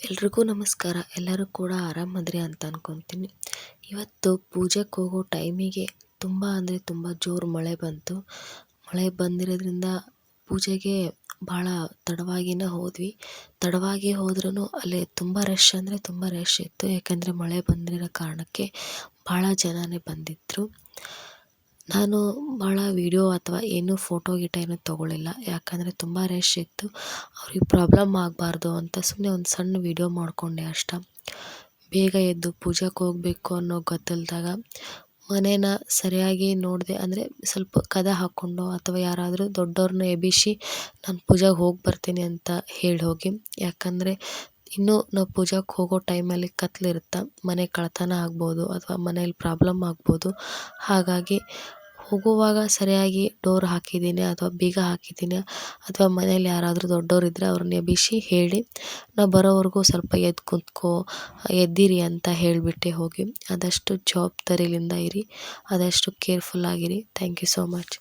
ಎಲ್ರಿಗೂ ನಮಸ್ಕಾರ. ಎಲ್ಲರೂ ಕೂಡ ಆರಾಮದ್ರಿ ಅಂತ ಅನ್ಕೊತೀನಿ. ಇವತ್ತು ಪೂಜೆಗೆ ಹೋಗೋ ಟೈಮಿಗೆ ತುಂಬ ಅಂದರೆ ತುಂಬ ಜೋರು ಮಳೆ ಬಂತು. ಮಳೆ ಬಂದಿರೋದ್ರಿಂದ ಪೂಜೆಗೆ ಭಾಳ ತಡವಾಗಿನೇ ಹೋದ್ವಿ. ತಡವಾಗಿ ಹೋದ್ರೂ ಅಲ್ಲಿ ತುಂಬ ರಶ್ ಅಂದರೆ ತುಂಬ ರಶ್ ಇತ್ತು. ಯಾಕಂದರೆ ಮಳೆ ಬಂದಿರೋ ಕಾರಣಕ್ಕೆ ಭಾಳ ಜನನೇ ಬಂದಿದ್ದರು ನಾನು ಭಾಳ ವೀಡಿಯೋ ಅಥವಾ ಏನು ಫೋಟೋ ಗೀಟೋ ಏನೂ ತೊಗೊಳ್ಳಿಲ್ಲ ಯಾಕಂದರೆ ತುಂಬ ರಶ್ ಇತ್ತು. ಅವ್ರಿಗೆ ಪ್ರಾಬ್ಲಮ್ ಆಗಬಾರ್ದು ಅಂತ ಸುಮ್ಮನೆ ಒಂದು ಸಣ್ಣ ವೀಡಿಯೋ ಮಾಡಿಕೊಂಡೆ ಅಷ್ಟೆ. ಬೇಗ ಎದ್ದು ಪೂಜೆಗೆ ಹೋಗಬೇಕು ಅನ್ನೋ ಗದ್ದಲದಾಗ ಮನೇನ ಸರಿಯಾಗಿ ನೋಡಿದೆ ಅಂದರೆ ಸ್ವಲ್ಪ ಕದ ಹಾಕ್ಕೊಂಡು ಅಥವಾ ಯಾರಾದರೂ ದೊಡ್ಡವ್ರನ್ನ ಎಬ್ಬಿಸಿ ನಾನು ಪೂಜೆಗೆ ಹೋಗಿ ಬರ್ತೀನಿ ಅಂತ ಹೇಳಿ ಹೋಗಿ. ಯಾಕಂದರೆ ಇನ್ನೂ ನಾವು ಪೂಜೆಗೆ ಹೋಗೋ ಟೈಮಲ್ಲಿ ಕತ್ಲಿರುತ್ತೆ. ಮನೆ ಕಳ್ಳತನ ಆಗ್ಬೋದು ಅಥವಾ ಮನೇಲಿ ಪ್ರಾಬ್ಲಮ್ ಆಗ್ಬೋದು. ಹಾಗಾಗಿ ಹೋಗುವಾಗ ಸರಿಯಾಗಿ ಡೋರ್ ಹಾಕಿದ್ದೀನಿ ಅಥವಾ ಬೀಗ ಹಾಕಿದ್ದೀನಿ ಅಥವಾ ಮನೇಲಿ ಯಾರಾದರೂ ದೊಡ್ಡವ್ರು ಇದ್ದರೆ ಅವ್ರನ್ನ ಎಬ್ಬಿಸಿ ಹೇಳಿ, ನಾವು ಬರೋವರೆಗೂ ಸ್ವಲ್ಪ ಎದ್ದು ಕುತ್ಕೋ, ಎದ್ದಿರಿ ಅಂತ ಹೇಳಿಬಿಟ್ಟೆ ಹೋಗಿ. ಆದಷ್ಟು ಜವಾಬ್ದಾರಿಲಿಂದ ಇರಿ, ಆದಷ್ಟು ಕೇರ್ಫುಲ್ಲಾಗಿರಿ ಥ್ಯಾಂಕ್ ಯು ಸೋ ಮಚ್